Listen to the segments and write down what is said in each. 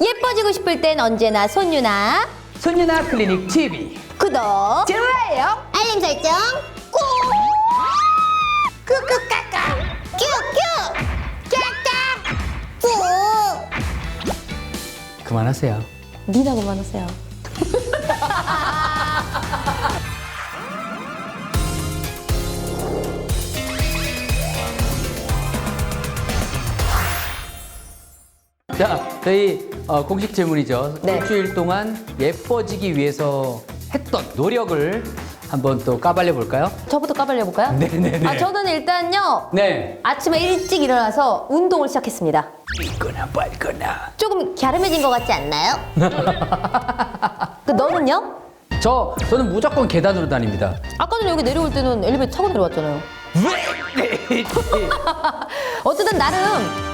예뻐지고 싶을 땐 언제나 손유나. 손유나 클리닉 TV 구독. 좋아요. 알림 설정. 꾹. 꾹꾹까까 큐큐. 까까 꾹. 그만하세요. 니나 그만하세요. 자 저희 어, 공식 질문이죠 네. 일주일 동안 예뻐지기 위해서 했던 노력을 한번 또 까발려 볼까요? 저부터 까발려 볼까요? 네네네. 아 저는 일단요 네 아침에 일찍 일어나서 운동을 시작했습니다 빨거나 빨거나 조금 갸름해진 것 같지 않나요? 그 너는요? 저 저는 무조건 계단으로 다닙니다 아까 전에 여기 내려올 때는 엘리베이터 타고 내려왔잖아요 어쨌든 나름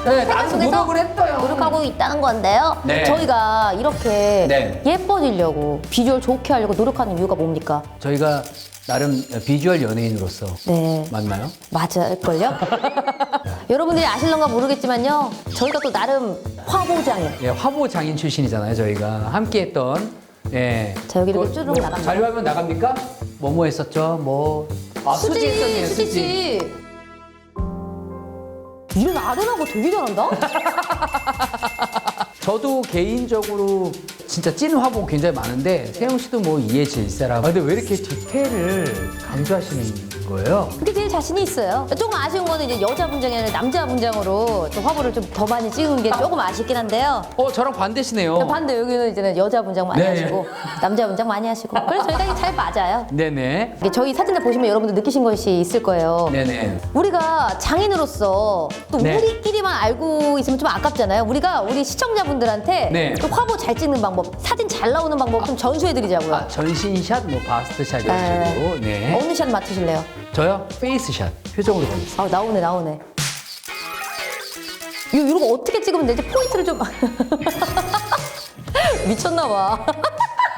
네, 생활 나름 속에서 노력을 했어요. 노력하고 있다는 건데요. 네. 저희가 이렇게 네. 예뻐지려고 비주얼 좋게 하려고 노력하는 이유가 뭡니까? 저희가 나름 비주얼 연예인으로서 네. 맞나요? 맞을걸요? 여러분들이 아실런가 모르겠지만요. 저희가 또 나름 화보장이에요. 예, 화보 장인 출신이잖아요 저희가 함께했던 예. 자, 여기 이렇게 또- 쭈르륵 또 나갑니다. 자료화면 나갑니까? 뭐뭐 했었죠? 뭐 아, 수지 수지 수지 씨. 이런 아들하고 되게 잘한다? 저도 개인적으로 진짜 찐 화보 굉장히 많은데 세영 씨도 뭐 이해 질세라. 아, 근데 왜 이렇게 디테일을 강조하시는 거예요? 그게 제일 자신이 있어요. 조금 아쉬운 거는 이제 여자 분장이 아니라 남자 분장으로 좀 화보를 좀 더 많이 찍은 게 조금 아쉽긴 한데요. 어 저랑 반대시네요. 반대 여기는 이제는 여자 분장 많이 네. 하시고 남자 분장 많이 하시고 그래서 저희가 이게 잘 맞아요. 네네. 이게 저희 사진을 보시면 여러분들 느끼신 것이 있을 거예요. 네네. 우리가 장인으로서 또 네. 우리끼리만 알고 있으면 좀 아깝잖아요. 우리가 우리 시청자분들한테 네. 또 화보 잘 찍는 방법, 사진 잘 나오는 방법 좀 전수해드리자고요. 아 전신샷, 뭐 바스트샷 이런 네. 식으로. 네. 어느 샷 맡으실래요? 저요 페이스샷 표정으로 보겠습니다. 아 나오네 나오네. 이거 이런 거 어떻게 찍으면 되지? 포인트를 좀 미쳤나 봐.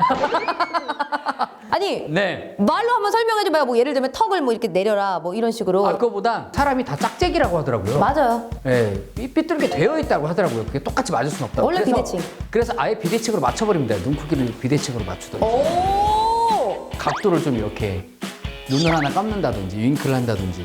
아니 네. 말로 한번 설명해 줘봐요. 뭐 예를 들면 턱을 뭐 이렇게 내려라 뭐 이런 식으로. 아 그거보다 사람이 다 짝짝이라고 하더라고요. 맞아요. 예, 삐- 삐뚤게 되어 있다고 하더라고요. 그게 똑같이 맞을 수는 없다고. 원래 비대칭. 그래서 아예 비대칭으로 맞춰버립니다. 눈 크기를 비대칭으로 맞추더라고요. 오. 각도를 좀 이렇게 눈을 하나 감는다든지 윙크를 한다든지.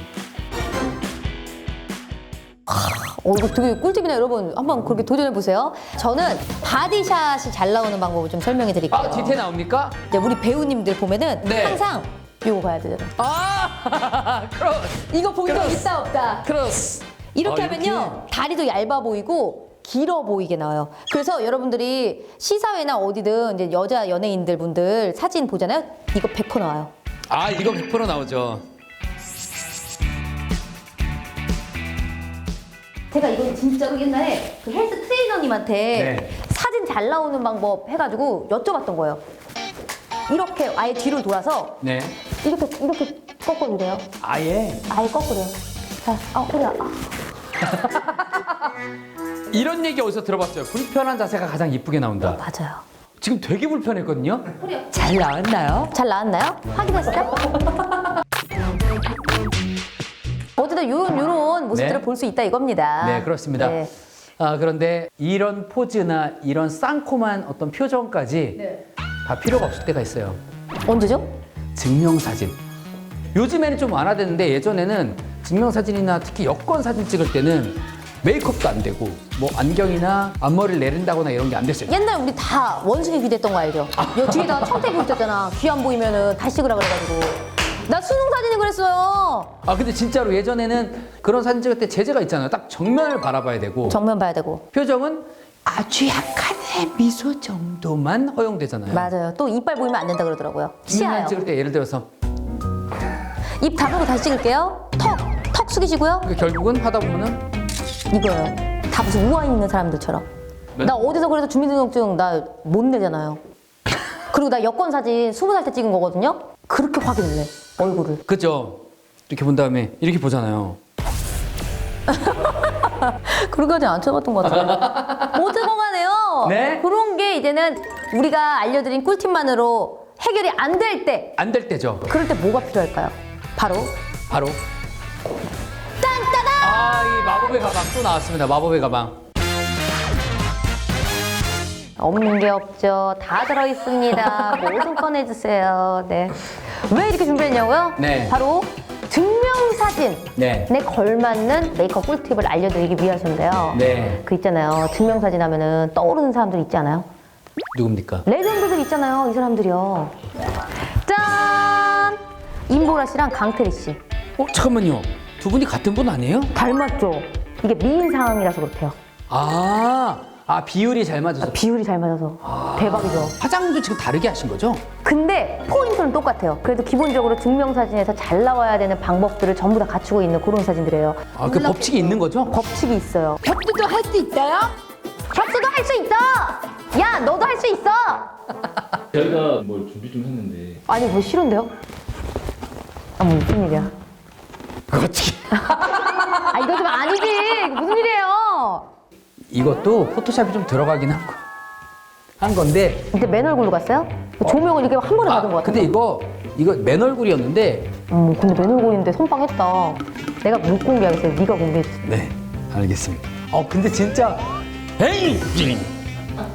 어, 이거 되게 꿀팁이네요, 여러분. 한번 그렇게 도전해 보세요. 저는 바디샷이 잘 나오는 방법을 좀 설명해 드릴게요. 아 디테일 나옵니까? 이제 우리 배우님들 보면은 네. 항상 이거 봐야 되잖아요. 아 크로스 이거 본 적. 있다 없다. 크로스. 이렇게 아, 하면요 다리도 얇아 보이고 길어 보이게 나와요. 그래서 여러분들이 시사회나 어디든 이제 여자 연예인들 분들 사진 보잖아요. 이거 100% 나와요. 아 이거 100% 나오죠. 제가 이거 진짜로 옛날에 그 헬스 트레이너님한테 네. 사진 잘 나오는 방법 해가지고 여쭤봤던 거예요. 이렇게 아예 뒤로 돌아서 네. 이렇게 이렇게 돼요. 아예 아예 거꾸로요. 자, 아 허리야. 아. 이런 얘기 어디서 들어봤어요? 불편한 자세가 가장 이쁘게 나온다. 맞아요. 지금 되게 불편했거든요. 잘 나왔나요? 잘 나왔나요? 확인했어요? 어쨌든 요런 요런 모습들을 네. 볼 수 있다 이겁니다. 네, 그렇습니다. 네. 아, 그런데 이런 포즈나 이런 쌍콤한 어떤 표정까지 다 필요가 없을 때가 있어요. 언제죠? 증명사진. 요즘에는 좀 완화됐는데 예전에는 증명사진이나 특히 여권 사진 찍을 때는 메이크업도 안 되고 뭐 안경이나 앞머리를 내린다거나 이런 게 안 됐어요. 옛날 우리 다 원숭이 귀 됐던 거 알죠? 여 뒤에다가 청태기 붙였잖아. 귀 안 보이면은 다시 찍으라 그래가지고. 나 수능 사진이 그랬어요. 아 근데 진짜로 예전에는 그런 사진 찍을 때 제재가 있잖아요. 딱 정면을 바라봐야 되고 정면 봐야 되고. 표정은 아주 약간의 미소 정도만 허용되잖아요. 맞아요. 또 이빨 보이면 안 된다 그러더라고요. 사진 찍을 때 예를 들어서 입 다물고 다시 찍을게요. 턱, 턱 숙이시고요. 그 결국은 하다 보면은 이거예요. 다 무슨 우아 있는 사람들처럼. 네? 나 어디서 그래도 주민등록증 나 못 내잖아요. 그리고 나 여권 사진 스무 살 때 찍은 거거든요. 그렇게 확인을 해 얼굴을. 그죠? 이렇게 본 다음에 이렇게 보잖아요. 그렇게까지 안 쳐봤던 것 같아요. 어쨌건 간에요. 네? 그런 게 이제는 우리가 알려드린 꿀팁만으로 해결이 안 될 때, 안 될 때죠. 그럴 때 뭐가 필요할까요? 바로 바로! 아, 이 마법의 가방 또 나왔습니다. 마법의 가방. 없는 게 없죠. 다 들어 있습니다. 뭐든 꺼내 주세요. 네. 왜 이렇게 준비했냐고요? 네. 바로 증명사진에 네. 걸맞는 메이크업 꿀팁을 알려드리기 위해서인데요. 네. 그 있잖아요. 증명사진 하면은 떠오르는 사람들 있지 않아요? 누굽니까? 레전드들 있잖아요. 이 사람들이요. 짠! 임보라 씨랑 강태리 씨. 어, 잠깐만요. 두 분이 같은 분 아니에요? 닮았죠? 이게 미인 상황이라서 그렇대요. 아, 아 비율이 잘 맞아서. 비율이 잘 맞아서 대박이죠. 화장도 지금 다르게 하신 거죠? 근데 포인트는 똑같아요. 그래도 기본적으로 증명 사진에서 잘 나와야 되는 방법들을 전부 다 갖추고 있는 그런 사진들이에요. 아, 그 법칙이 있는 거죠? 법칙이 있어요. 벽두도 할 수 있어요? 벽두도 할 수 있어! 야, 너도 할 수 있어! 저희가 뭘 준비 좀 했는데 아니, 뭐 싫은데요? 아, 뭐 무슨 일이야? 그거 어떻게? 아, 이거 좀 아니지! 이거 무슨 일이에요? 이것도 포토샵이 좀 들어가긴 한 거. 한 건데. 근데 맨 얼굴로 갔어요? 조명을 이렇게 한 번에 받은 것 같아요. 근데 이거 이거 맨 얼굴이었는데. 음, 근데 맨 얼굴인데 선빵했다. 내가 못 공개하겠어요. 네가 공개해 주세요. 네, 알겠습니다. 어, 근데 진짜. 에이!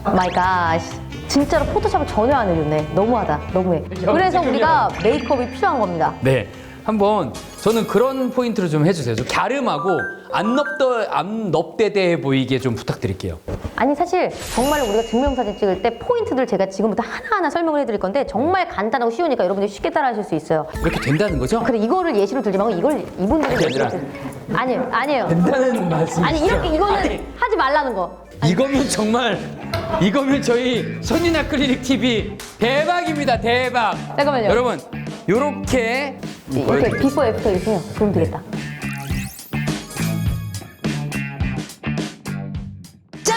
마이 갓. 진짜로 포토샵을 전혀 안 해줬네. 너무하다. 너무해. 그래서 우리가 메이크업이 필요한 겁니다. 네. 한번 저는 그런 포인트를 좀 해주세요. 좀 갸름하고 안 넙더 안 넙대대해 보이게 좀 부탁드릴게요. 아니 사실 정말 우리가 증명사진 찍을 때 포인트들 제가 지금부터 하나하나 설명을 해드릴 건데 정말 간단하고 쉬우니까 여러분들이 쉽게 따라하실 수 있어요. 이렇게 된다는 거죠? 그래 이거를 예시로 들지 말고 이걸 이분들이 아니, 예시로 아니라. 들- 아니에요 아니에요. 된다는 말씀. 아니 이렇게 이거는 하지 말라는 거. 이거면 정말 이거면 저희 선인아 클리닉 TV 대박입니다 대박. 잠깐만요. 여러분 요렇게 이렇게 비포 애프터 이렇게 해요. 그럼 되겠다. 짠!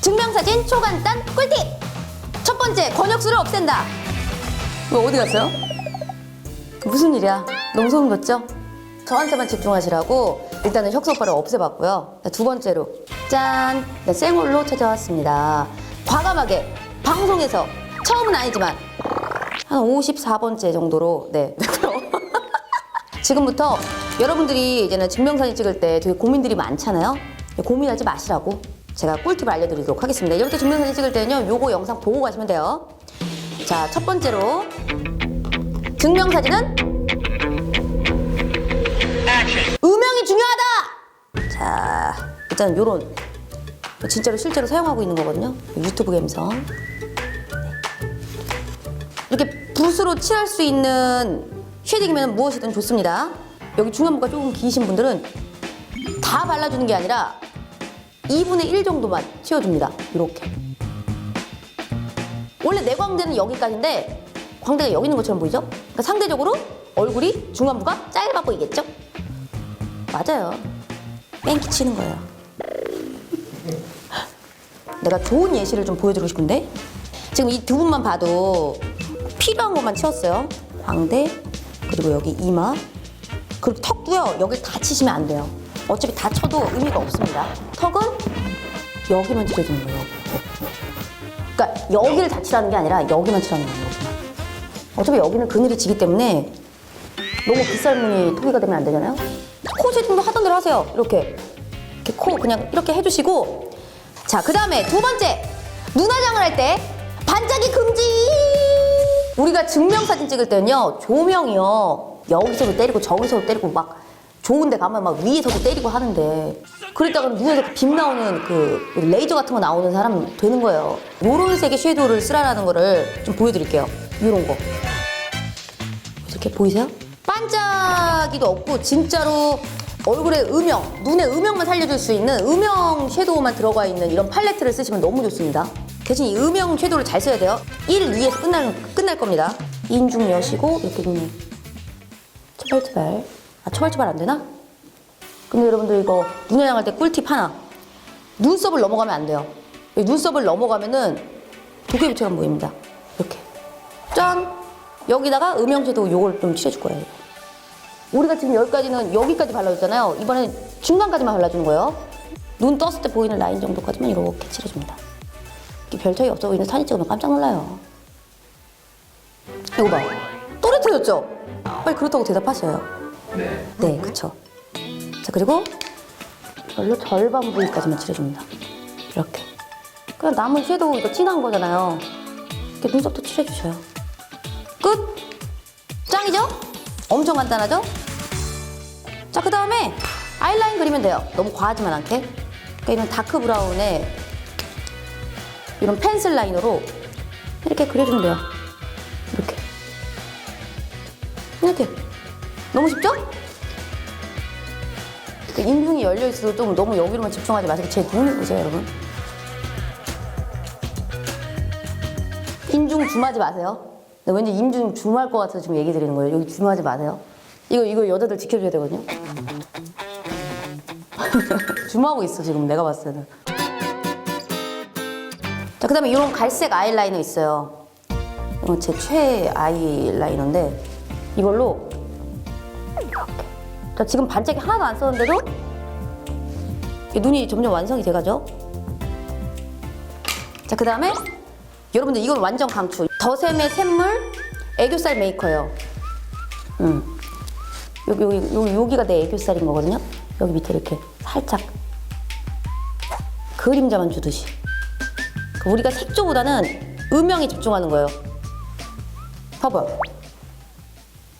증명사진 초간단 꿀팁! 첫 번째, 권역수를 없앤다. 이거 어디 갔어요? 무슨 일이야? 너무 소름 돋죠? 저한테만 집중하시라고 일단은 혁수 오빠를 없애봤고요. 두 번째로 짠! 네, 생얼로 찾아왔습니다. 과감하게 방송에서 처음은 아니지만 한 54번째 정도로 네. 지금부터 여러분들이 이제는 증명사진 찍을 때 되게 고민들이 많잖아요. 고민하지 마시라고 제가 꿀팁을 알려드리도록 하겠습니다. 이렇게 증명사진 찍을 때는요, 요거 영상 보고 가시면 돼요. 자, 첫 번째로 증명사진은 음영이 중요하다. 자, 일단 요런 진짜로 실제로 사용하고 있는 거거든요. 유튜브 감성. 이렇게 붓으로 칠할 수 있는 쉐딩이면 무엇이든 좋습니다. 여기 중안부가 조금 기신 분들은 다 발라주는 게 아니라 2분의 1 정도만 씌워줍니다. 이렇게. 원래 내 광대는 여기까지인데 광대가 여기 있는 것처럼 보이죠? 그러니까 상대적으로 얼굴이 중안부가 짧아 보이겠죠? 맞아요. 뺑기 치는 거예요. 내가 좋은 예시를 좀 보여드리고 싶은데 지금 이 두 분만 봐도 것만 채웠어요. 광대 그리고 여기 이마 그리고 턱도요. 여기 다 치시면 안 돼요. 어차피 다 쳐도 의미가 없습니다. 턱은 여기만 칠해주는 거예요. 그러니까 여기를 다 칠하는 게 아니라 여기만 칠하는 거예요. 어차피 여기는 그늘이 지기 때문에 너무 빗살 무늬 토기가 되면 안 되잖아요. 코 쉐딩도 하던 대로 하세요. 이렇게 이렇게 코 그냥 이렇게 해주시고 자 그 다음에 두 번째 눈화장을 할 때 반짝이 금지. 우리가 증명사진 찍을 때는요 조명이요 여기서도 때리고 저기서도 때리고 막 좋은데 가면 막 위에서도 때리고 하는데 그랬다가 눈에서 빛 나오는 그 레이저 같은 거 나오는 사람 되는 거예요. 요런 색의 섀도우를 쓰라라는 거를 좀 보여드릴게요. 요런 거. 이렇게 보이세요? 반짝이도 없고 진짜로 얼굴에 음영, 눈의 음영만 살려줄 수 있는 음영 섀도우만 들어가 있는 이런 팔레트를 쓰시면 너무 좋습니다. 대신 이 음영 섀도우를 잘 써야 돼요. 1, 2에서 끝날, 끝날 겁니다. 인중 여시고 이렇게 눈에 처발처발. 아, 처발처발 안 되나? 근데 여러분들 이거 눈화장 할때 꿀팁 하나. 눈썹을 넘어가면 안 돼요. 이 눈썹을 넘어가면은 도깨비처럼 보입니다. 이렇게. 짠! 여기다가 음영 섀도우 요걸 좀 칠해줄 거예요. 우리가 지금 여기까지는 여기까지 발라줬잖아요. 이번엔 중간까지만 발라주는 거예요. 눈 떴을 때 보이는 라인 정도까지만 이렇게 칠해줍니다. 별 차이 없어 보이는 사진 찍으면 깜짝 놀라요. 이거 봐. 또렷해졌죠? 빨리 그렇다고 대답하셔요. 네. 네, 그쵸. 자, 그리고 별로 절반 부위까지만 칠해줍니다. 이렇게. 끝. 그냥 남은 섀도우 이거 진한 거잖아요. 이렇게 눈썹도 칠해주셔요. 끝! 짱이죠? 엄청 간단하죠? 자, 그 다음에 아이라인 그리면 돼요. 너무 과하지만 않게. 그러니까 이런 다크 브라운에 이런 펜슬 라이너로 이렇게 그려주면 돼요. 이렇게. 이렇게. 너무 쉽죠? 그 인중이 열려 있어도 좀 너무 여기로만 집중하지 마시고 제 눈을 보세요, 여러분. 인중 줌하지 마세요. 나 왠지 인중 줌할 것 같아서 지금 얘기 드리는 거예요. 여기 줌하지 마세요. 이거 이거 여자들 지켜줘야 되거든요. 줌하고 있어 지금 내가 봤을 때는. 자 그 다음에 이런 갈색 아이라이너 있어요. 이건 제 최애 아이라이너인데 이걸로. 자 지금 반짝이 하나도 안 썼는데도 이 눈이 점점 완성이 돼가죠. 자 그 다음에 여러분들 이건 완전 강추. 더샘의 샘물 애교살 메이커예요. 음. 여기 여기 여기 여기가 내 애교살인 거거든요. 여기 밑에 이렇게 살짝 그림자만 주듯이. 그 우리가 색조보다는 음영에 집중하는 거예요. 봐봐요.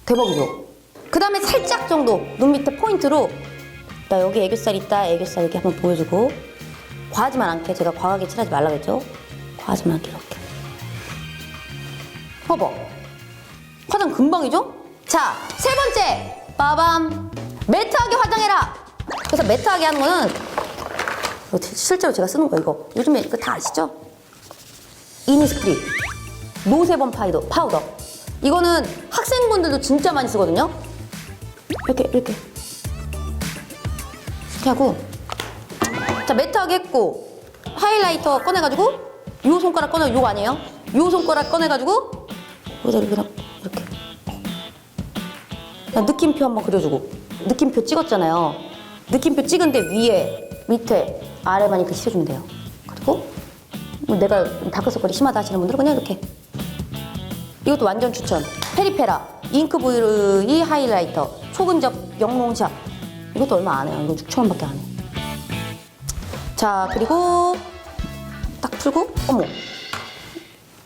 대박이죠? 그 다음에 살짝 정도 눈 밑에 포인트로 나 여기 애교살 있다 애교살 이렇게 한번 보여주고 과하지만 않게 제가 과하게 칠하지 말라 그랬죠? 과하지만 않게 이렇게 봐봐 화장 금방이죠? 자, 세 번째 빠밤 매트하게 화장해라 그래서 매트하게 하는 거는 실제로 제가 쓰는 거 이거 요즘에 이거 다 아시죠? 이니스프리. 노세범 파우더 파우더. 이거는 학생분들도 진짜 많이 쓰거든요? 이렇게 이렇게. 이렇게 하고. 자 매트하게 했고 하이라이터 꺼내가지고 요 손가락 꺼내 요거 아니에요? 요 손가락 꺼내가지고 여기다 이렇게 이렇게. 그냥 느낌표 한번 그려주고. 느낌표 찍었잖아요. 느낌표 찍은 데 위에 밑에 아래만 이렇게 칠해주면 돼요. 그리고 뭐 내가 다크서클이 심하다 하시는 분들은 그냥 이렇게. 이것도 완전 추천. 페리페라 잉크 브이 하이라이터 초근접 영롱샵 이것도 얼마 안 해요. 이거 6천원밖에 안 해. 자 그리고 딱 풀고 어머.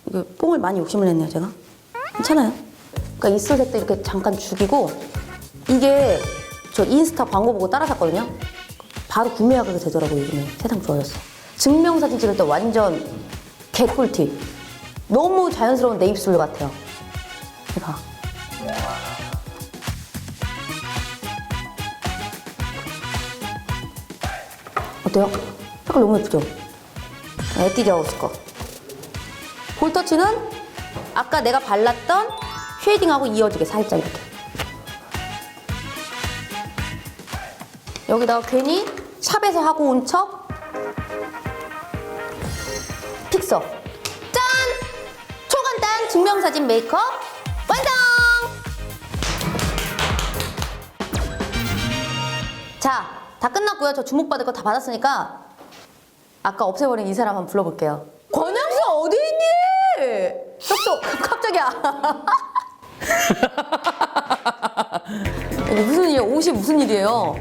이거 뽕을 많이 욕심을 냈네요 제가. 괜찮아요. 그러니까 이슬색 때 이렇게 잠깐 죽이고 이게 저 인스타 광고 보고 따라 샀거든요. 바로 구매하게 되더라고요 요즘에. 세상 좋아졌어 증명사진 찍을 때 완전 개꿀팁 너무 자연스러운 내 입술 같아요 이봐 어때요? 색깔 너무 예쁘죠? 에뛰드 하우스 거. 볼터치는 아까 내가 발랐던 쉐이딩하고 이어지게 살짝 이렇게. 여기다가 괜히 샵에서 하고 온 척 픽서. 짠! 초간단 증명사진 메이크업 완성! 자, 다 끝났고요. 저 주목받을 거 다 받았으니까 아까 없애버린 이 사람 한번 불러볼게요. 권영수 어디 있니? 쏙쏙 갑자기야. 무슨 일이야? 옷이 무슨 일이에요?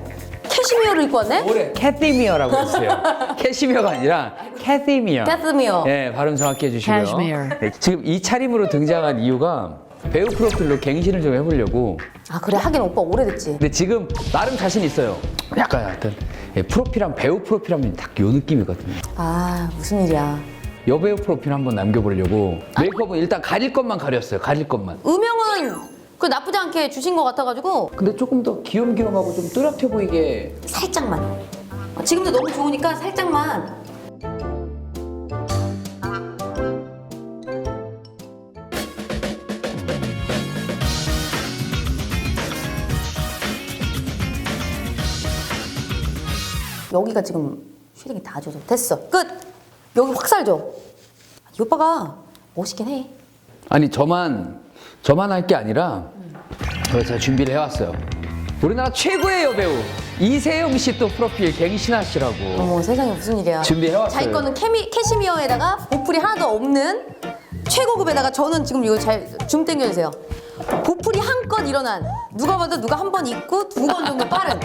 캐시미어를 입고 왔네? 올해 캐시미어라고 했어요. 캐시미어가 아니라 캐시미어. 캐스미어. 네, 발음 정확히 해주시고요. Cashmere. 네, 지금 이 차림으로 등장한 이유가 배우 프로필로 갱신을 좀 해보려고. 아 그래 하긴 오빠 오래됐지. 근데 지금 나름 자신 있어요. 약간 하여튼 예, 프로필한 배우 프로필하면 딱 요 느낌이거든요. 아 무슨 일이야. 여배우 프로필 한번 남겨보려고 메이크업은 일단 가릴 것만 가렸어요. 가릴 것만. 음영은 그 나쁘지 않게 주신 것 같아가지고 근데 조금 더 귀염귀염하고 좀 뚜렷해 보이게 살짝만. 어, 지금도 너무 좋으니까 살짝만. 여기가 지금 쉐딩이 다 져서 됐어. 끝. 여기 확 살죠. 이 오빠가 멋있긴 해. 아니 저만 저만 할 게 아니라 그래서 제가 준비를 해왔어요. 우리나라 최고의 여배우 이세영 씨 또 프로필 갱신하시라고 어머 세상에 무슨 일이야. 준비해왔어요. 자기 거는 캐미, 캐시미어에다가 보풀이 하나도 없는 최고급에다가 저는 지금 이거 잘줌 당겨주세요. 보풀이 한껏 일어난 누가 봐도 누가 한 번 입고 두 번 정도 빠른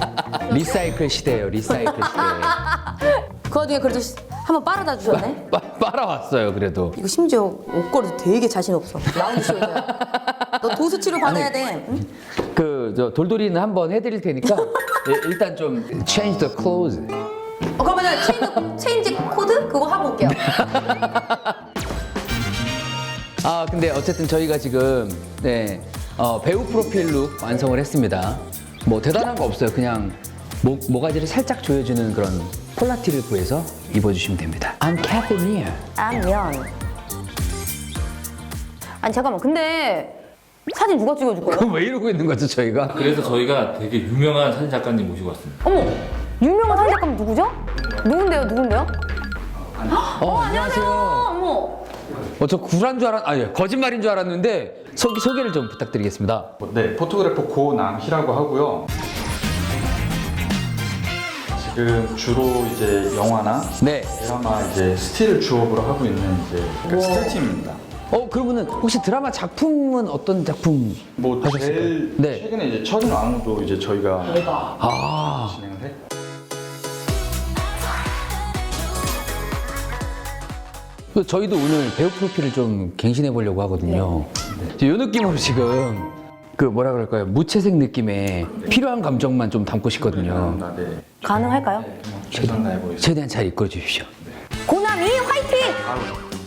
리사이클 시대예요. 리사이클 시대. 그 와중에 그래도 시- 한번 빨아다 주셨네. 빠, 빨아왔어요 그래도. 이거 심지어 옷걸이도 되게 자신 없어. 라운드 쇼야. 너 도수 치료 받아야 돼. 응? 그 저 돌돌이는 한번 해드릴 테니까 예, 일단 좀 change the clothes. 어, 그러면 체인지, 체인지 코드 그거 하고 올게요. 아 근데 어쨌든 저희가 지금 네 어, 배우 프로필 룩 완성을 했습니다. 뭐 대단한 거 없어요. 그냥 목 모가지를 살짝 조여주는 그런 폴라티를 구해서 입어주시면 됩니다. I'm Kathy Neer. 안면. 아니 잠깐만. 근데 사진 누가 찍어줄 거예요? 그럼 왜 이러고 있는 거죠 저희가? 그래서 저희가 되게 유명한 사진 작가님 모시고 왔습니다. 어머, 유명한 사진 작가님 누구죠? 누군데요? 누군데요? 어, 안녕하세요. 어머. 어, 저 구란 줄 알았, 아니 거짓말인 줄 알았는데 소, 소개를 좀 부탁드리겠습니다. 네, 포토그래퍼 고남희라고 하고요. 지금 주로 이제 영화나 네. 드라마 이제 스틸 주업으로 하고 있는 이제 그 스틸 팀입니다. 어 그러면은 혹시 드라마 작품은 어떤 작품? 뭐 제일 네. 최근에 이제 철인 왕후도 이제 저희가 아 진행을 했고 그 저희도 오늘 배우 프로필을 좀 갱신해 보려고 하거든요. 이 느낌으로 지금 그 뭐라 그럴까요? 무채색 느낌의 필요한 감정만 좀 담고 싶거든요. 나 네. 가능할까요? 최선 다해 보 겠습니다. 최대한 잘 이끌어 주십시오. 고남이 화이팅!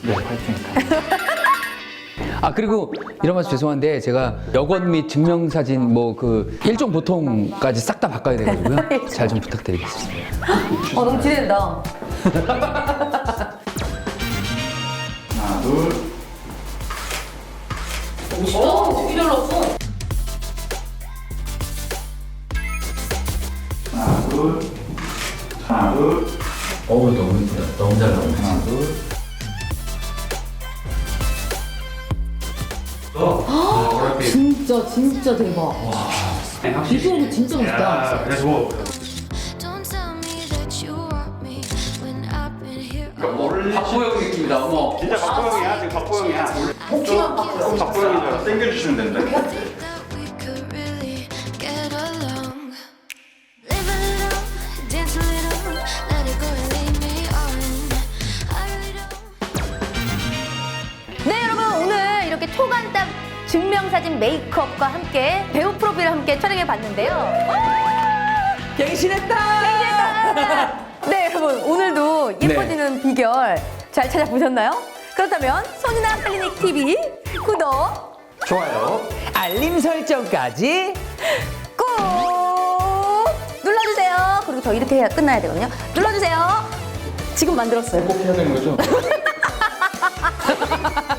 네, 파이팅. 아 그리고 이런 말씀 죄송한데 제가 여권 및 증명사진 뭐 그 일종 보통까지 싹 다 바꿔야 돼가지고요. 잘 좀 부탁드리겠습니다. 어, 너무 기대된다. 하나, 둘. 오, 되게 잘 나왔어. 둘. 하나, 둘. 어우 너무 너무 잘 나오네. 하나, 둘. 진짜 진짜 대박. 비주얼도 진짜 멋있다. Don't tell me that you want me when I've been here. 박보영 느낌이다. 어머. 진짜 박보영이야, 지금 박보영이야. 복숭아 박수. 박보영인 줄 알아. 땡겨주시면 된다. 초간단 증명사진 메이크업과 함께 배우 프로필을 함께 촬영해 봤는데요. 갱신했다. 네 여러분 오늘도 예뻐지는 비결 잘 찾아보셨나요? 그렇다면 손이나 클리닉 TV 구독 좋아요. 알림 설정까지. 꾹 눌러주세요. 그리고 저 이렇게 해야 끝나야 되거든요. 눌러주세요. 지금 만들었어요. 꼭 해야 되는 거죠?